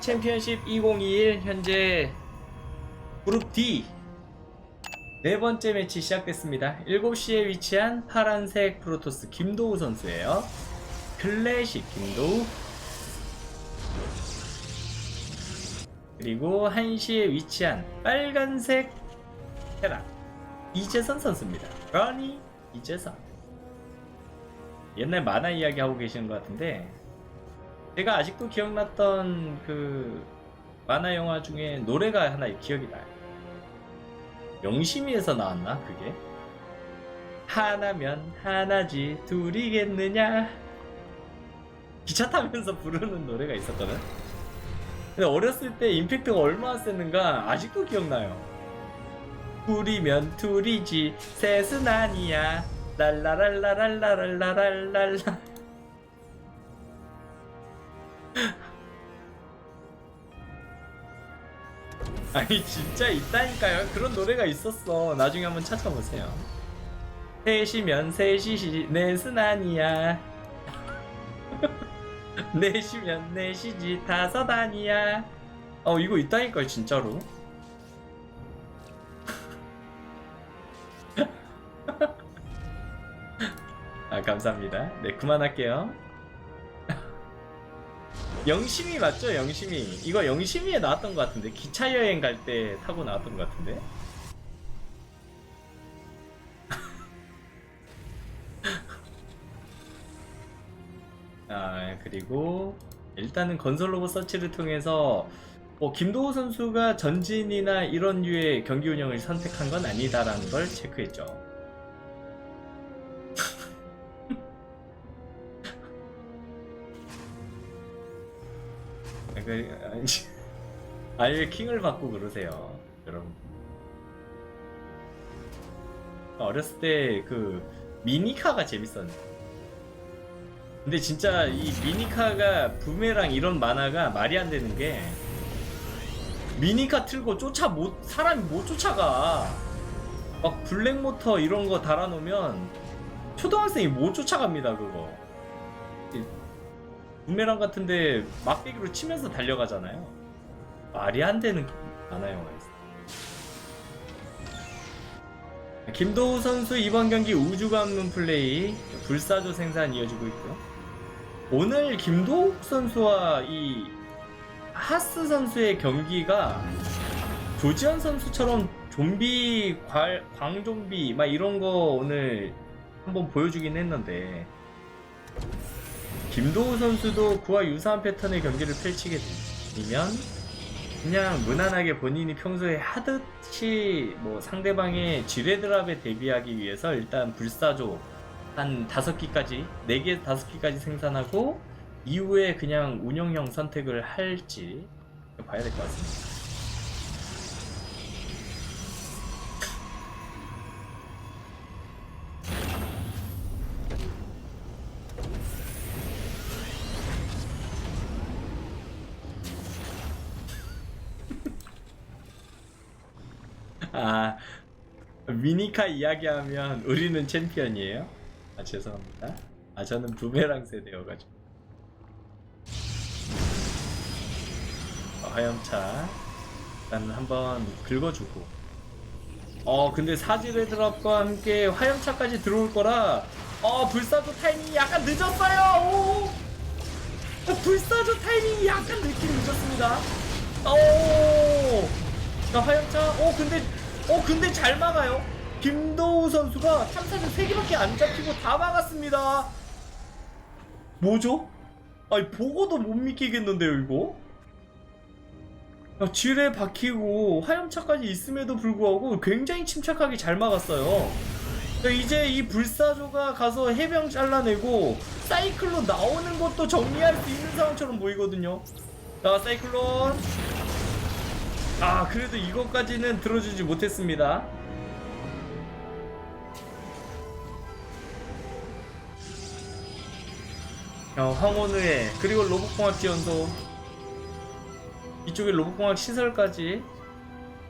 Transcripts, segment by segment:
챔피언십 2021 현재 그룹 D 네 번째 매치 시작됐습니다. 7시에 위치한 파란색 프로토스 김도우 선수예요. 클래식 김도우 그리고 1시에 위치한 빨간색 테라 이재선 선수입니다. 러니 이재선 옛날 만화 이야기 하고 계시는 것 같은데 제가 아직도 기억났던 그 만화 영화 중에 노래가 하나 기억이 나요. 영심이에서 나왔나 그게? 하나면 하나지 둘이겠느냐? 기차 타면서 부르는 노래가 있었거든. 근데 어렸을 때 임팩트가 얼마나 셌는가 아직도 기억나요. 둘이면 둘이지 셋은 아니야. 랄라랄라랄라랄라랄랄라. 아니 진짜 있다니까요. 그런 노래가 있었어. 나중에 한번 찾아보세요. 셋이면 셋이지 넷은 아니야. 넷이면 넷이지 다섯 아니야. 어 이거 있다니까요 진짜로. 아 감사합니다. 네 그만할게요 영심이 맞죠? 영심이. 이거 영심이에 나왔던 것 같은데. 기차 여행 갈 때 타고 나왔던 것 같은데. 아, 그리고 일단은 건설 로봇 서치를 통해서 뭐 김도호 선수가 전진이나 이런 류의 경기 운영을 선택한 건 아니다라는 걸 체크했죠. 그, 아니, 아예 킹을 받고 그러세요, 여러분. 어렸을 때 그 미니카가 재밌었는데. 근데 진짜 이 미니카가 부메랑 이런 만화가 말이 안 되는 게 미니카 틀고 쫓아 못 사람이 못 쫓아가. 막 블랙 모터 이런 거 달아놓으면 초등학생이 못 쫓아갑니다 그거. 부메랑 같은데 막대기로 치면서 달려가잖아요. 말이 안 되는 만화 영화 있어. 김도우 선수 이번 경기 우주 관문 플레이 불사조 생산 이어지고 있고요. 오늘 김도우 선수와 이 하스 선수의 경기가 조지현 선수처럼 좀비 광, 광좀비 막 이런 거 오늘 한번 보여주긴 했는데 김도우 선수도 그와 유사한 패턴의 경기를 펼치게 되면 그냥 무난하게 본인이 평소에 하듯이 뭐 상대방의 지뢰 드랍에 대비하기 위해서 일단 불사조 한 다섯 기까지 네 개 다섯 기까지 생산하고 이후에 그냥 운영형 선택을 할지 봐야 될 것 같습니다. 아 미니카 이야기하면 우리는 챔피언이에요? 아 죄송합니다. 아 저는 부메랑 세대여가지고. 어, 화염차. 일단 한번 긁어주고. 어 근데 사지레 드랍과 함께 화염차까지 들어올 거라 어 불사조 타이밍이 약간 늦었어요! 오! 어, 불사조 타이밍이 약간 늦긴 늦었습니다. 오 자, 화염차. 어, 근데, 어, 근데 잘 막아요. 김도우 선수가 탐사는 3개밖에 안 잡히고 다 막았습니다. 뭐죠? 아니, 보고도 못 믿기겠는데요, 이거? 야, 지뢰 박히고 화염차까지 있음에도 불구하고 굉장히 침착하게 잘 막았어요. 자, 이제 이 불사조가 가서 해병 잘라내고 사이클론 나오는 것도 정리할 수 있는 상황처럼 보이거든요. 자, 사이클론. 아 그래도 이것까지는 들어주지 못했습니다. 어, 황혼의 그리고 로봇공학 지원도 이쪽에 로봇공학 시설까지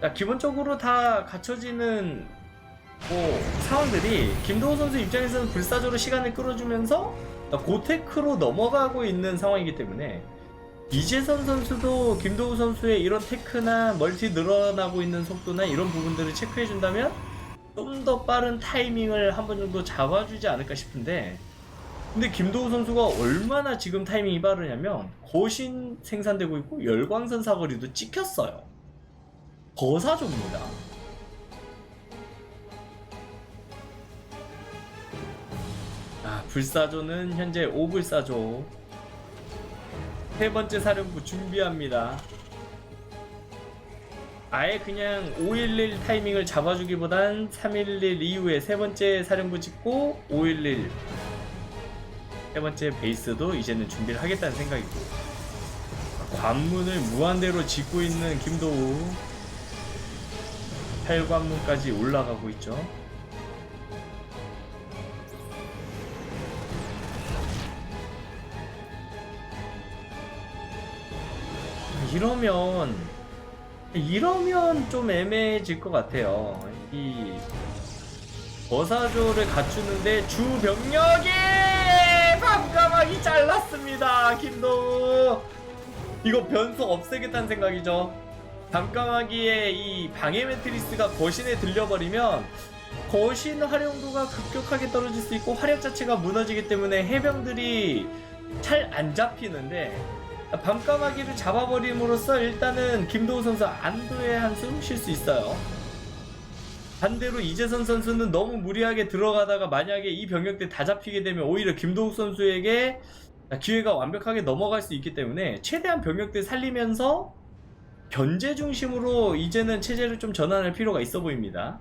자, 기본적으로 다 갖춰지는 뭐 상황들이 김도호 선수 입장에서는 불사조로 시간을 끌어주면서 고테크로 넘어가고 있는 상황이기 때문에 이재선 선수도 김도우 선수의 이런 테크나 멀티 늘어나고 있는 속도나 이런 부분들을 체크해 준다면 좀 더 빠른 타이밍을 한 번 정도 잡아주지 않을까 싶은데 근데 김도우 선수가 얼마나 지금 타이밍이 빠르냐면 거신 생산되고 있고 열광선 사거리도 찍혔어요. 버사조입니다. 아 불사조는 현재 5불사조 세 번째 사령부 준비합니다. 아예 그냥 511 타이밍을 잡아주기보단 311 이후에 세 번째 사령부 짓고 511 세 번째 베이스도 이제는 준비를 하겠다는 생각이고 관문을 무한대로 짓고 있는 김도우 8관문까지 올라가고 있죠. 이러면 이러면 좀 애매해질 것 같아요. 이 버사조를 갖추는데 주 병력이 밤까마귀 잘랐습니다. 김도우 이거 변수 없애겠다는 생각이죠. 밤까마귀의 이 방해 매트리스가 거신에 들려버리면 거신 활용도가 급격하게 떨어질 수 있고 화력 자체가 무너지기 때문에 해병들이 잘 안 잡히는데 밤까마귀를 잡아버림으로써 일단은 김도우 선수 안도의 한숨 쉴 수 있어요. 반대로 이재선 선수는 너무 무리하게 들어가다가 만약에 이 병력들 다 잡히게 되면 오히려 김도우 선수에게 기회가 완벽하게 넘어갈 수 있기 때문에 최대한 병력들 살리면서 견제 중심으로 이제는 체제를 좀 전환할 필요가 있어 보입니다.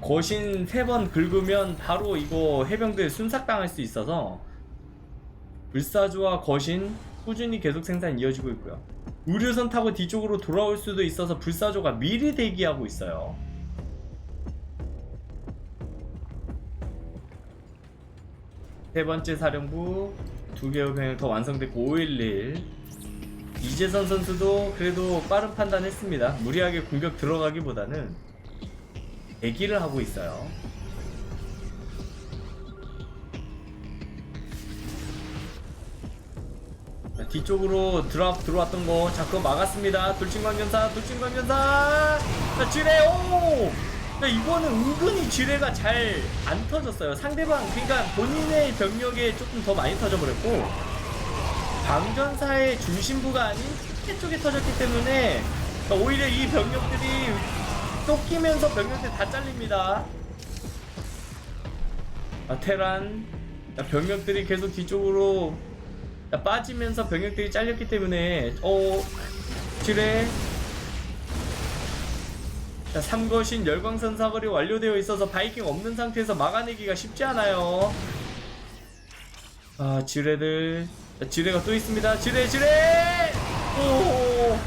거신 세번 긁으면 바로 이거 해병들 순삭당할 수 있어서 불사조와 거신 꾸준히 계속 생산 이어지고 있고요. 의료선 타고 뒤쪽으로 돌아올 수도 있어서 불사조가 미리 대기하고 있어요. 세 번째 사령부 두 개의 병을 더 완성됐고 511 이재선 선수도 그래도 빠른 판단했습니다. 무리하게 공격 들어가기보다는 대기를 하고 있어요. 자, 뒤쪽으로 드랍 들어왔던 거 자꾸 막았습니다. 돌진광전사, 돌진광전사. 자, 지뢰, 오! 자, 이거는 은근히 지뢰가 잘 안 터졌어요. 상대방, 그러니까 본인의 병력에 조금 더 많이 터져버렸고, 광전사의 중심부가 아닌 끝에 쪽에 터졌기 때문에 자, 오히려 이 병력들이 쫓기면서 병력들 다 잘립니다. 아, 테란 자, 병력들이 계속 뒤쪽으로 자, 빠지면서 병력들이 잘렸기 때문에 어 지뢰 자, 삼거신 열광선 사거리 완료되어 있어서 바이킹 없는 상태에서 막아내기가 쉽지 않아요. 아 지뢰들 자, 지뢰가 또 있습니다. 지뢰 지뢰 오.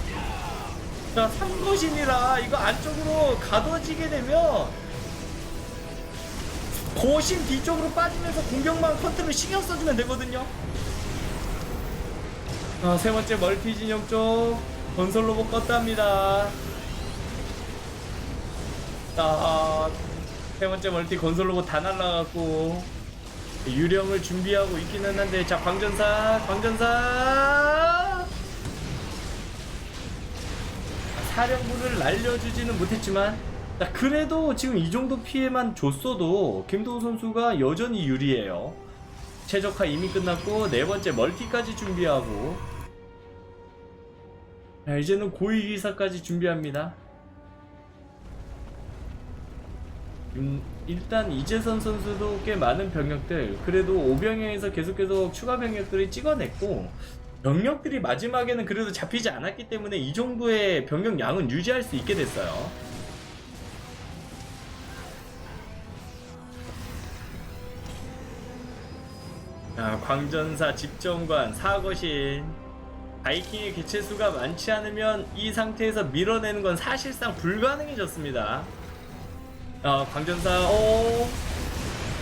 자 삼거신이라 이거 안쪽으로 가둬지게 되면 거신 뒤쪽으로 빠지면서 공격만 컨트롤 신경 써주면 되거든요. 아, 세 번째 멀티 진영 쪽 건설 로봇 껐답니다. 자, 세 번째 멀티 건설 로봇 다 날라갔고 유령을 준비하고 있기는 한데 자 광전사 광전사 사령부를 날려주지는 못했지만 자, 그래도 지금 이 정도 피해만 줬어도 김도우 선수가 여전히 유리해요. 최적화 이미 끝났고 네 번째 멀티까지 준비하고 자, 이제는 고위기사까지 준비합니다. 음, 일단 이재선 선수도 꽤 많은 병력들 그래도 오병영에서 계속 계속 추가 병력들을 찍어냈고 병력들이 마지막에는 그래도 잡히지 않았기 때문에 이 정도의 병력 양은 유지할 수 있게 됐어요. 아, 광전사 집정관 사거신 바이킹의 개체수가 많지 않으면 이 상태에서 밀어내는 건 사실상 불가능해졌습니다. 아, 광전사, 오.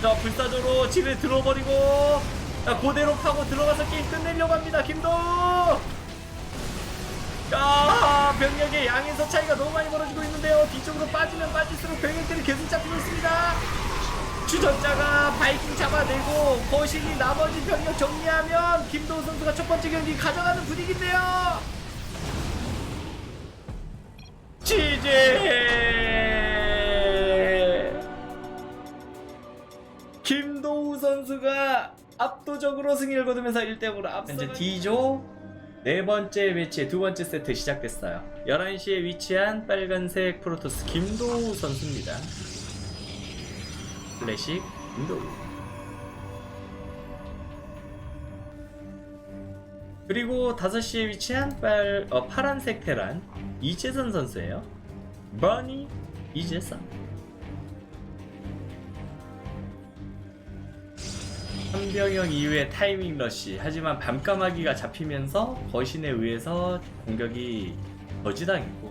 자, 불사조로 지를 들어버리고, 자, 그대로 파고 들어가서 게임 끝내려고 합니다, 김도! 야, 병력의 양에서 차이가 너무 많이 벌어지고 있는데요. 뒤쪽으로 빠지면 빠질수록 병력들이 계속 잡히고 있습니다. 추적자가 바이킹 잡아내고 거신이 나머지 병력 정리하면 김도우 선수가 첫 번째 경기 가져가는 분위기인데요. 지제 김도우 선수가 압도적으로 승리를 거두면서 1대0으로 앞서 현재 D조 네 번째 매치의 두 번째 세트 시작됐어요. 11시에 위치한 빨간색 프로토스 김도우 선수입니다. 클래식 김도우. 그리고 5시에 위치한 빨, 어, 파란색 테란 이재선 선수예요. 버니 이재선. 한병영 이후에 타이밍 러시. 하지만 밤까마귀가 잡히면서 거신에 의해서 공격이 저지당했고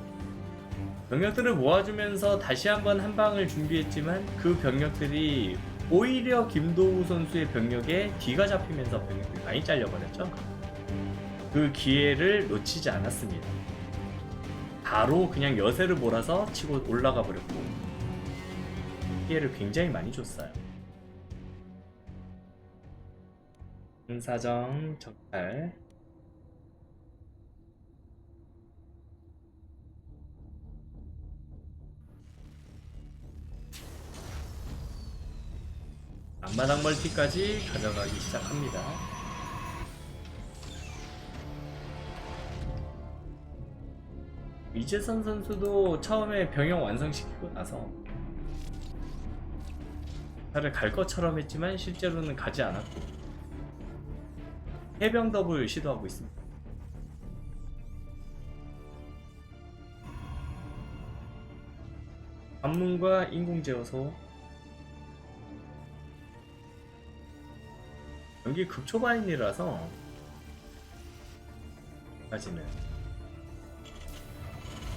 병력들을 모아주면서 다시 한번 한 방을 준비했지만 그 병력들이 오히려 김도우 선수의 병력에 뒤가 잡히면서 병력들이 많이 잘려버렸죠. 그 기회를 놓치지 않았습니다. 바로 그냥 여세를 몰아서 치고 올라가 버렸고 피해를 굉장히 많이 줬어요. 사정 적발 앞마당 멀티까지 가져가기 시작합니다. 이재선 선수도 처음에 병영 완성시키고 나서 차를 갈 것처럼 했지만 실제로는 가지 않았고 해병 더블 시도하고 있습니다. 관문과 인공 제어소 여기 급초반이라서 까지는.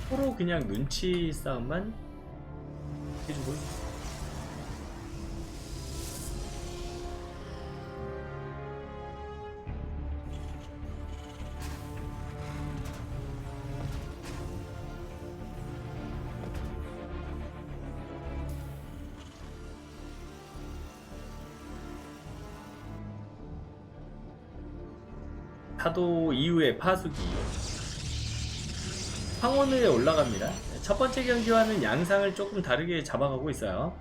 서로 그냥 눈치 싸움만 해주고 있어 파수기 황혼에 올라갑니다. 첫 번째 경기와는 양상을 조금 다르게 잡아가고 있어요.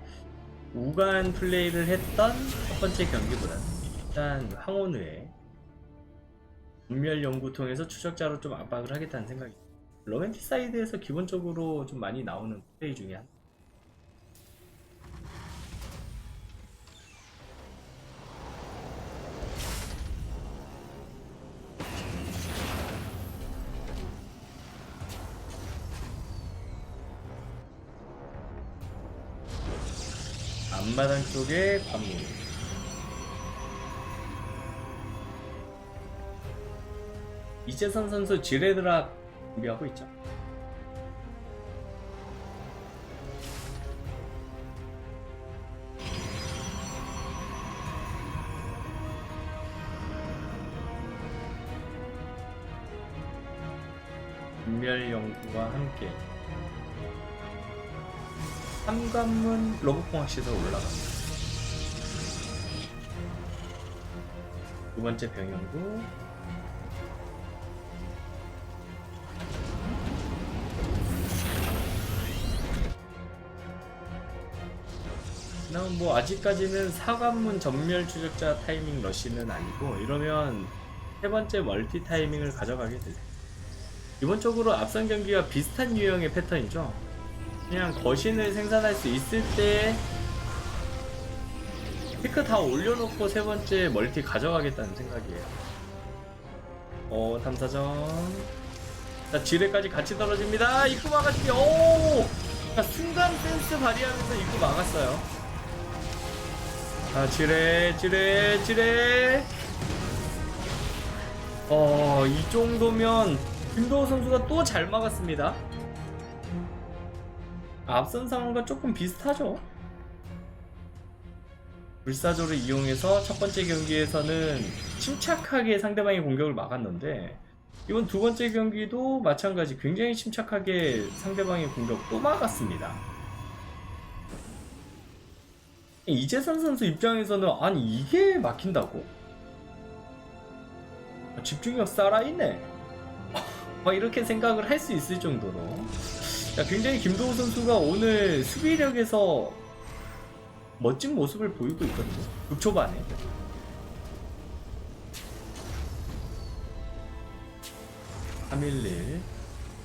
우간 플레이를 했던 첫 번째 경기보다는 일단 황혼회 분멸 연구 통해서 추적자로 좀 압박을 하겠다는 생각이 로맨틱 사이드에서 기본적으로 좀 많이 나오는 플레이 중에 한 쪽에 관문 이재선 선수 지레드락 준비하고 있죠 분멸 연구와 함께 삼관문 로봇공학 시설 올라갑니다. 두 번째 병영구 그다음 뭐 아직까지는 사관문 전멸 추적자 타이밍 러시는 아니고 이러면 세 번째 멀티 타이밍을 가져가게 되죠. 기본적으로 앞선 경기와 비슷한 유형의 패턴이죠. 그냥 거신을 생산할 수 있을 때 피크 다 올려놓고 세 번째 멀티 가져가겠다는 생각이에요. 어 탐사정 자 지뢰까지 같이 떨어집니다. 입구 막아주기 오! 자, 순간 센스 발휘하면서 입구 막았어요. 자 지뢰 지뢰 지뢰 어 이 정도면 김도호 선수가 또 잘 막았습니다. 앞선 상황과 조금 비슷하죠. 불사조를 이용해서 첫 번째 경기에서는 침착하게 상대방의 공격을 막았는데 이번 두 번째 경기도 마찬가지 굉장히 침착하게 상대방의 공격 또 막았습니다. 이재선 선수 입장에서는 아니 이게 막힌다고? 아, 집중력 살아있네. 막 이렇게 생각을 할 수 있을 정도로 야, 굉장히 김도우 선수가 오늘 수비력에서 멋진 모습을 보이고 있거든요. 극초반에. 삼일일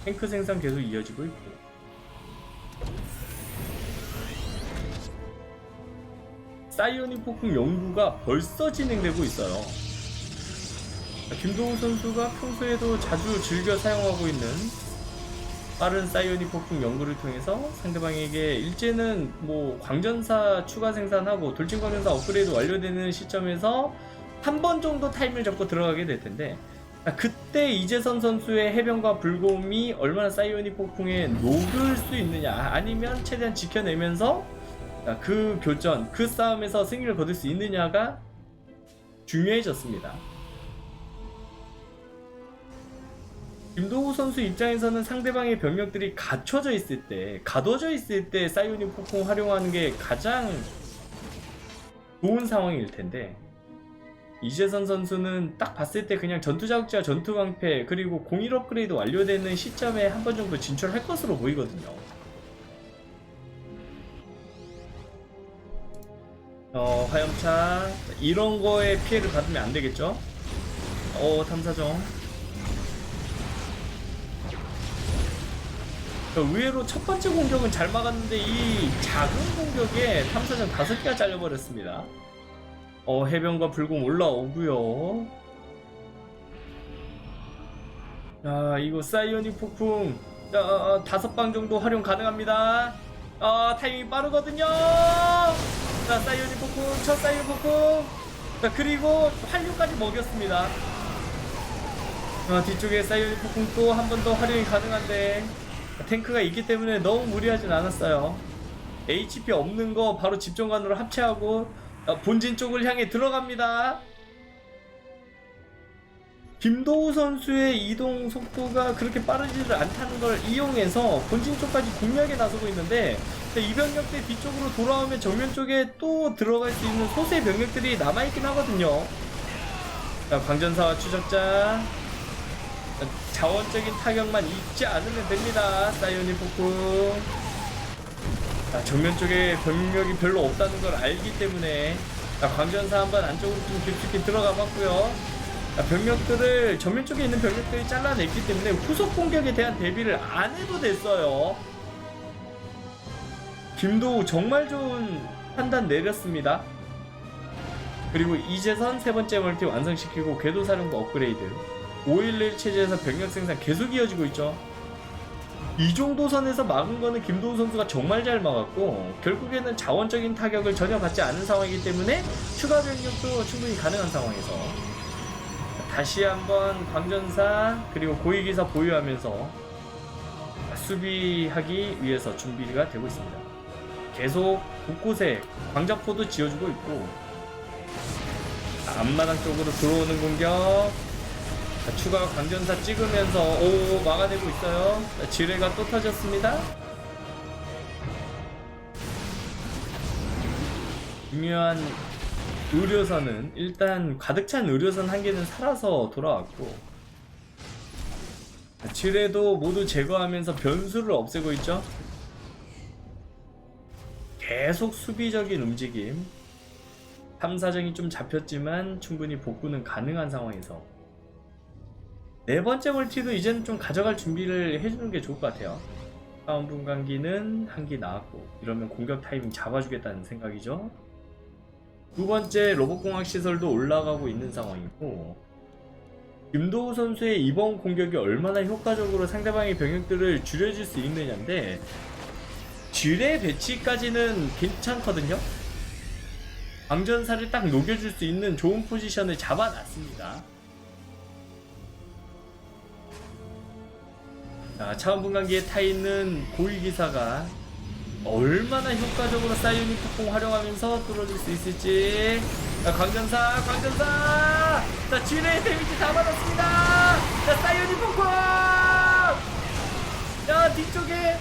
탱크 생산 계속 이어지고 있고 사이오닉 폭풍 연구가 벌써 진행되고 있어요. 김도우 선수가 평소에도 자주 즐겨 사용하고 있는 빠른 사이오닉 폭풍 연구를 통해서 상대방에게 일제는 뭐 광전사 추가 생산하고 돌진 광전사 업그레이드 완료되는 시점에서 한 번 정도 타임을 잡고 들어가게 될 텐데 아, 그때 이재선 선수의 해병과 불곰이 얼마나 사이오닉 폭풍에 녹을 수 있느냐 아니면 최대한 지켜내면서 아, 그 교전 그 싸움에서 승리를 거둘 수 있느냐가 중요해졌습니다. 김도우 선수 입장에서는 상대방의 병력들이 갇혀져 있을 때, 가둬져 있을 때 사이오닉 폭풍 활용하는 게 가장 좋은 상황일 텐데, 이재선 선수는 딱 봤을 때 그냥 전투 자극자, 전투 강패, 그리고 공일 업그레이드 완료되는 시점에 한 번 정도 진출할 것으로 보이거든요. 어, 화염차. 이런 거에 피해를 받으면 안 되겠죠? 어, 탐사정. 의외로 첫 번째 공격은 잘 막았는데 이 작은 공격에 탐사정 다섯 개가 잘려버렸습니다. 어 해변과 불공 올라오고요. 아 이거 사이오닉 폭풍 어, 다섯 방 정도 활용 가능합니다. 아 타이밍 빠르거든요. 자 사이오닉 폭풍 첫 사이오닉 폭풍 자 그리고 활류까지 먹였습니다. 아, 뒤쪽에 사이오닉 폭풍 또 한 번 더 활용이 가능한데 탱크가 있기 때문에 너무 무리하진 않았어요. HP 없는 거 바로 집정관으로 합체하고 어, 본진 쪽을 향해 들어갑니다. 김도우 선수의 이동 속도가 그렇게 빠르지를 않다는 걸 이용해서 본진 쪽까지 공략에 나서고 있는데 이 병력들 뒤쪽으로 돌아오면 정면 쪽에 또 들어갈 수 있는 소수의 병력들이 남아있긴 하거든요. 자, 광전사와 추적자 자원적인 타격만 잊지 않으면 됩니다. 사이오닉 폭풍. 자, 정면 쪽에 병력이 별로 없다는 걸 알기 때문에 자, 광전사 한번 안쪽으로 좀 깊숙이 들어가 봤고요. 자, 병력들을 정면 쪽에 있는 병력들이 잘라냈기 때문에 후속 공격에 대한 대비를 안 해도 됐어요. 김도우 정말 좋은 판단 내렸습니다. 그리고 이재선 세 번째 멀티 완성시키고 궤도사령부 업그레이드 511 체제에서 병력 생산 계속 이어지고 있죠. 이 정도 선에서 막은 거는 김도우 선수가 정말 잘 막았고 결국에는 자원적인 타격을 전혀 받지 않은 상황이기 때문에 추가 병력도 충분히 가능한 상황에서 다시 한번 광전사 그리고 고위기사 보유하면서 수비하기 위해서 준비가 되고 있습니다. 계속 곳곳에 광자포도 지어주고 있고 앞마당 쪽으로 들어오는 공격 자, 추가 강전사 찍으면서 오 막아내고 있어요. 자, 지뢰가 또 터졌습니다. 중요한 의료선은 일단 가득 찬 의료선 한 개는 살아서 돌아왔고 자, 지뢰도 모두 제거하면서 변수를 없애고 있죠. 계속 수비적인 움직임. 탐사정이 좀 잡혔지만 충분히 복구는 가능한 상황에서 네 번째 멀티도 이제는 좀 가져갈 준비를 해주는 게 좋을 것 같아요. 다음 분간기는 한 기 나왔고 이러면 공격 타이밍 잡아주겠다는 생각이죠. 두 번째 로봇공학 시설도 올라가고 있는 상황이고 김도우 선수의 이번 공격이 얼마나 효과적으로 상대방의 병력들을 줄여줄 수 있느냐인데 지뢰 배치까지는 괜찮거든요. 광전사를 딱 녹여줄 수 있는 좋은 포지션을 잡아놨습니다. 자, 차원 분간기에 타 있는 고위 기사가 얼마나 효과적으로 사이오닉 폭풍 활용하면서 뚫어줄 수 있을지 자, 광전사 광전사 자 지뢰의 데미지 다 받았습니다 자 사이오닉 폭풍 자 뒤쪽에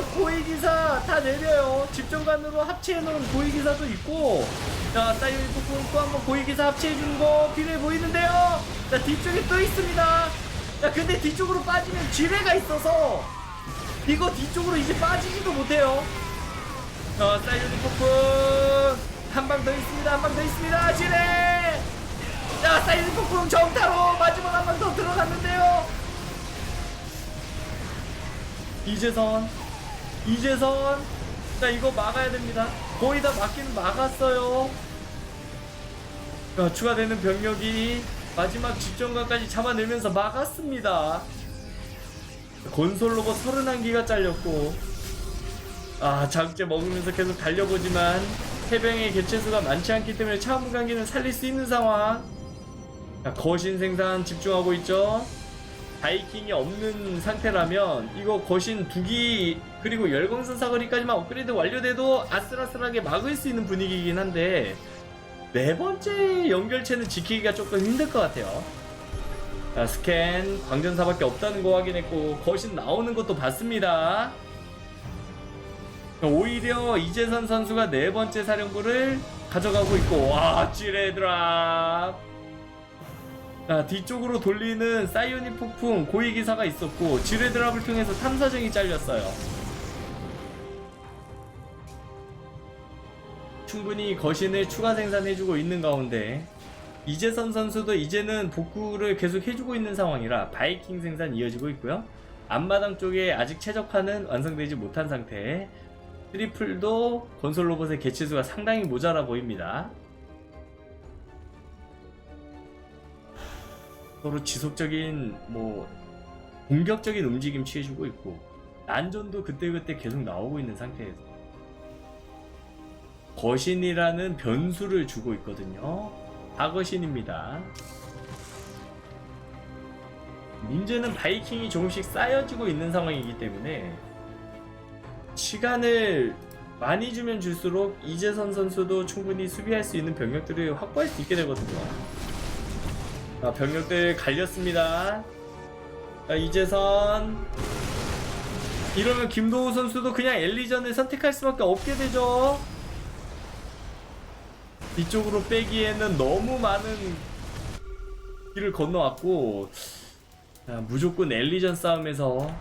고위기사 다 내려요. 집정관으로 합체해놓은 고위기사도 있고, 자, 사이언 폭풍 또 한번 고위기사 합체해주는 거 필요해 보이는데요. 자, 뒤쪽에 또 있습니다. 자, 근데 뒤쪽으로 빠지면 지뢰가 있어서, 이거 뒤쪽으로 이제 빠지지도 못해요. 자, 사이언 폭풍 한 방 더 있습니다. 한 방 더 있습니다. 지뢰! 자, 사이언 폭풍 정타로 마지막 한 방 더 들어갔는데요. 이재선 이재선 자 이거 막아야 됩니다 거의 다 막긴 막았어요 자, 추가되는 병력이 마지막 집정관까지 잡아내면서 막았습니다. 건설 로봇 31기가 잘렸고 아 자극제 먹으면서 계속 달려보지만 해병의 개체수가 많지 않기 때문에 관계는 살릴 수 있는 상황. 자, 거신 생산 집중하고 있죠? 바이킹이 없는 상태라면 이거 거신 두기 그리고 열광선 사거리까지만 업그레이드 완료돼도 아슬아슬하게 막을 수 있는 분위기이긴 한데 네 번째 연결체는 지키기가 조금 힘들 것 같아요. 자, 스캔 광전사밖에 없다는 거 확인했고 거신 나오는 것도 봤습니다. 오히려 이재선 선수가 네 번째 사령부를 가져가고 있고 와 찌레 드랍 자, 뒤쪽으로 돌리는 사이오닉 폭풍 고위기사가 있었고 지뢰 드랍을 통해서 탐사정이 잘렸어요. 충분히 거신을 추가 생산해주고 있는 가운데 이재선 선수도 이제는 복구를 계속 해주고 있는 상황이라 바이킹 생산 이어지고 있고요. 앞마당 쪽에 아직 최적화는 완성되지 못한 상태. 트리플도 건설 로봇의 개체수가 상당히 모자라 보입니다. 서로 지속적인 뭐 공격적인 움직임 취해주고 있고 난전도 그때그때 계속 나오고 있는 상태에서 거신이라는 변수를 주고 있거든요 다거신입니다 문제는 바이킹이 조금씩 쌓여지고 있는 상황이기 때문에 시간을 많이 주면 줄수록 이재선 선수도 충분히 수비할 수 있는 병력들을 확보할 수 있게 되거든요 자, 병력들 갈렸습니다. 자, 이재선. 이러면 김도우 선수도 그냥 엘리전을 선택할 수밖에 없게 되죠. 이쪽으로 빼기에는 너무 많은 길을 건너왔고, 자, 무조건 엘리전 싸움에서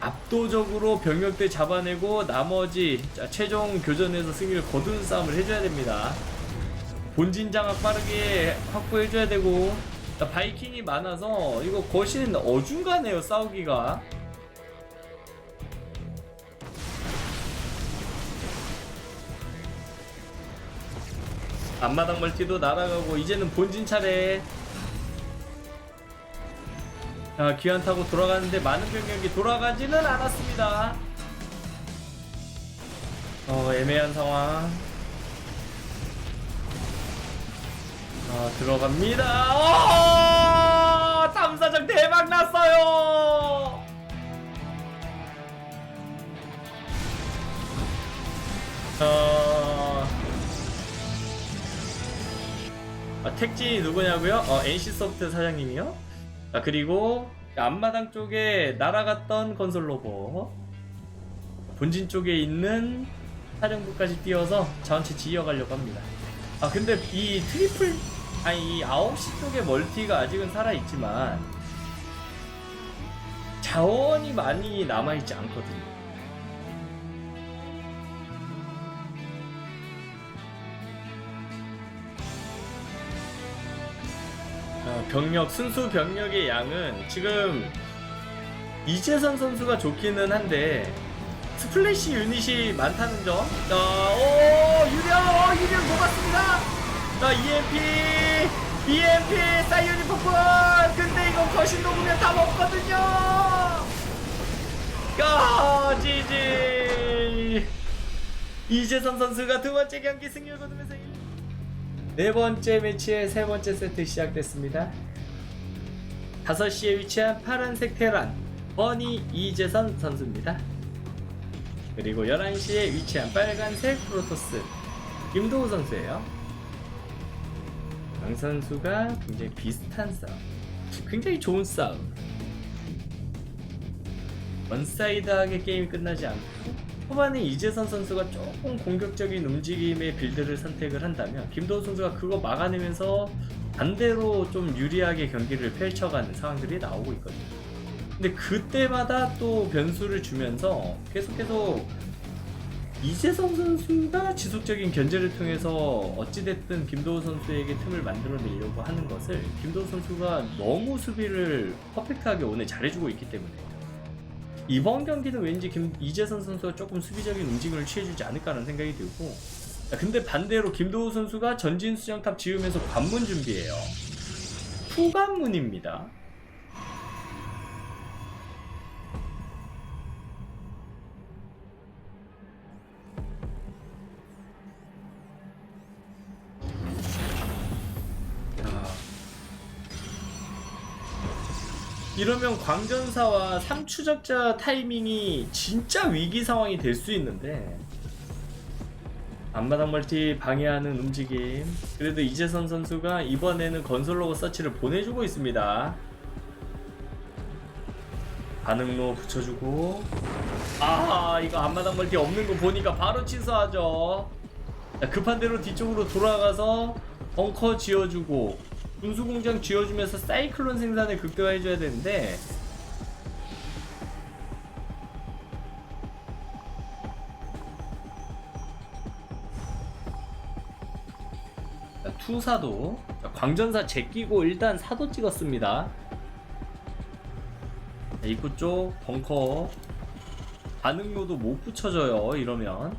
압도적으로 병력들 잡아내고 나머지 자, 최종 교전에서 승리를 거두는 싸움을 해줘야 됩니다. 본진 장악 빠르게 확보해줘야 되고 자, 바이킹이 많아서 이거 거신 어중간해요 싸우기가 앞마당 멀티도 날아가고 이제는 본진 차례 자 귀환 타고 돌아가는데 많은 병력이 돌아가지는 않았습니다 어 애매한 상황 아 들어갑니다. 어! 탐사정 대박 났어요. 어... 아, 택진이 누구냐고요? 어, NC소프트 사장님이요. 아, 그리고 앞마당 쪽에 날아갔던 건설 로봇 본진 쪽에 있는 사령부까지 띄워서 자원채 이어가려고 합니다. 아 근데 이 트리플 아니 이 9시 쪽에 멀티가 아직은 살아있지만 자원이 많이 남아있지 않거든요 병력 순수 병력의 양은 지금 이재선 선수가 좋기는 한데 스플래시 유닛이 많다는 점. 자, 오, 유령, 어, 유령 녹았습니다. 자, EMP, EMP, 사이오닉 폭풍. 근데 이거 거신 녹으면 다 먹거든요. 야, 지지. 이재선 선수가 두 번째 경기 승리를 거두면서 일- 네 번째 매치의 세 번째 세트 시작됐습니다. 5시에 위치한 파란색 테란, 버니 이재선 선수입니다. 그리고 11시에 위치한 빨간색 프로토스 김도우 선수예요. 양 선수가 굉장히 비슷한 싸움. 굉장히 좋은 싸움. 원사이드하게 게임이 끝나지 않고 후반에 이재선 선수가 조금 공격적인 움직임의 빌드를 선택을 한다면 김도훈 선수가 그거 막아내면서 반대로 좀 유리하게 경기를 펼쳐가는 상황들이 나오고 있거든요. 근데 그때마다 또 변수를 주면서 계속 계속 이재성 선수가 지속적인 견제를 통해서 어찌됐든 김도우 선수에게 틈을 만들어내려고 하는 것을 김도우 선수가 너무 수비를 퍼펙트하게 오늘 잘해주고 있기 때문에 이번 경기는 왠지 김, 이재선 선수가 조금 수비적인 움직임을 취해주지 않을까라는 생각이 들고 자, 근데 반대로 김도우 선수가 전진 수정탑 지으면서 관문 준비해요. 후관문입니다 이러면 광전사와 삼추적자 타이밍이 진짜 위기 상황이 될 수 있는데. 앞마당 멀티 방해하는 움직임. 그래도 이재선 선수가 이번에는 건설로고 서치를 보내주고 있습니다. 반응로 붙여주고. 아 이거 앞마당 멀티 없는 거 보니까 바로 취소하죠. 자, 급한 대로 뒤쪽으로 돌아가서 벙커 지어주고 분수공장 지어주면서 사이클론 생산을 극대화해줘야 되는데 자, 투사도. 자, 광전사 제끼고 일단 사도 찍었습니다. 자, 입구 쪽 벙커. 반응로도 못 붙여줘요 이러면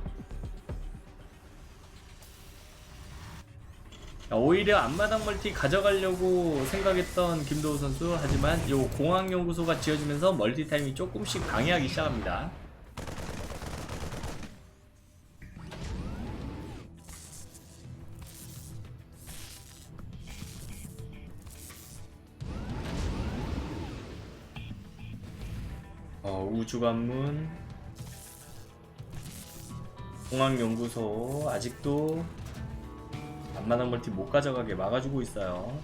오히려 앞마당 멀티 가져가려고 생각했던 김도우 선수 하지만 요 공항연구소가 지어지면서 멀티 타임이 조금씩 방해하기 시작합니다. 어, 우주관문 공항연구소 아직도 안마당 멀티 못 가져가게 막아주고 있어요.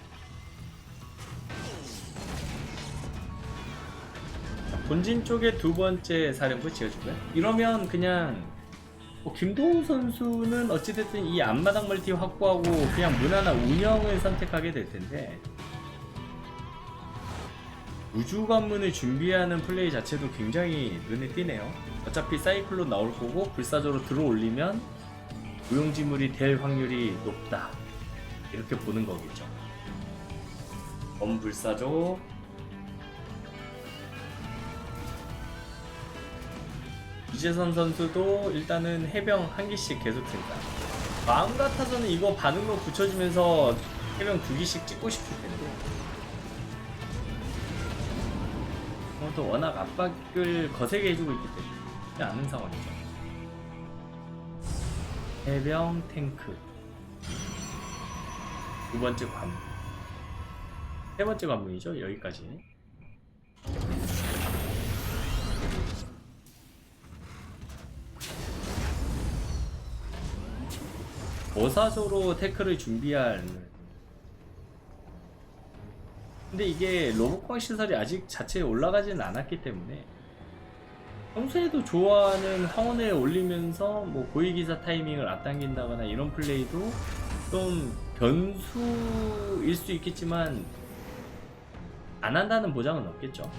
자, 본진 쪽에 두 번째 사령부 지어주고요. 이러면 그냥 뭐 김도우 선수는 어찌됐든 이 앞마당 멀티 확보하고 그냥 무난한 운영을 선택하게 될 텐데 우주 관문을 준비하는 플레이 자체도 굉장히 눈에 띄네요. 어차피 사이클론 나올 거고 불사조로 들어올리면 무용지물이 될 확률이 높다. 이렇게 보는 거겠죠. 엄불사조 이재선 선수도 일단은 해병 한 개씩 계속 든다. 마음 같아서는 이거 반응로 붙여주면서 해병 두 개씩 찍고 싶을 텐데. 어, 또 워낙 압박을 거세게 해주고 있기 때문에 않은 상황이죠. 해병 탱크. 두 번째 관문. 세 번째 관문이죠 여기까지. 모사소로 태클을 준비할 근데 이게 로봇광 시설이 아직 자체에 올라가지는 않았기 때문에 평소에도 좋아하는 하원에 올리면서 뭐 고위기사 타이밍을 앞당긴다거나 이런 플레이도 좀 변수일 수 있겠지만 안 한다는 보장은 없겠죠.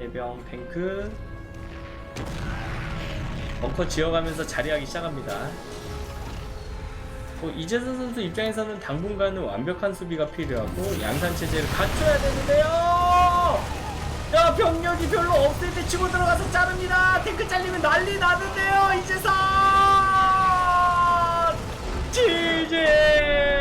해병 탱크 벙커 지어가면서 자리하기 시작합니다. 뭐 이재선 선수 입장에서는 당분간은 완벽한 수비가 필요하고 양산 체제를 갖춰야 되는데요. 야 병력이 별로 없을 때 치고 들어가서 자릅니다. 탱크 잘리면 난리 나는데요 이제서 지지!